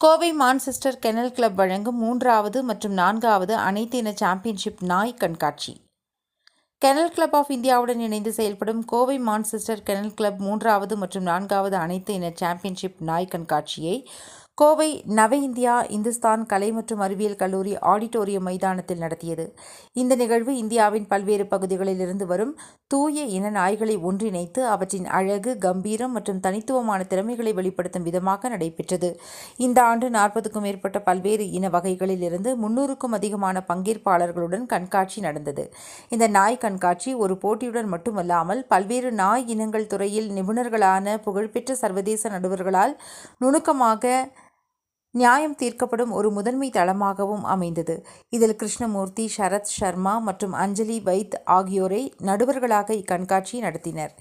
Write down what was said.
Kovai Manchester kennel club வழங்கும் மூன்றாவது மற்றும் நான்காவது அனைத்து இன சாம்பியன்ஷிப் நாய் கண்காட்சி. கெனல் கிளப் ஆஃப் இந்தியாவுடன் இணைந்து செயல்படும் கோவை மான்செஸ்டர் கெனல் கிளப் மூன்றாவது மற்றும் நான்காவது அனைத்து இன சாம்பியன்ஷிப் நாய் கண்காட்சியை கோவை நவ இந்தியா இந்துஸ்தான் கலை மற்றும் அறிவியல் கல்லூரி ஆடிட்டோரியம் மைதானத்தில் நடத்தியது. இந்த நிகழ்வு இந்தியாவின் பல்வேறு பகுதிகளிலிருந்து வரும் தூய இன நாய்களை ஒன்றிணைத்து அவற்றின் அழகு கம்பீரம் மற்றும் தனித்துவமான திறமைகளை வெளிப்படுத்தும் விதமாக நடைபெற்றது. இந்த ஆண்டு நாற்பதுக்கும் மேற்பட்ட பல்வேறு இன வகைகளில் இருந்து முன்னூறுக்கும் அதிகமான பங்கேற்பாளர்களுடன் கண்காட்சி நடந்தது. இந்த நாய் கண்காட்சி ஒரு போட்டியுடன் மட்டுமல்லாமல் பல்வேறு நாய் இனங்கள் துறையில் நிபுணர்களான புகழ்பெற்ற சர்வதேச நடுவர்களால் நுணுக்கமாக நியாயம் தீர்க்கப்படும் ஒரு முதன்மை தளமாகவும் அமைந்தது. இதில் கிருஷ்ணமூர்த்தி சரத் சர்மா மற்றும் அஞ்சலி வைத் ஆகியோரை நடுவர்களாக இக்கண்காட்சி நடத்தினர்.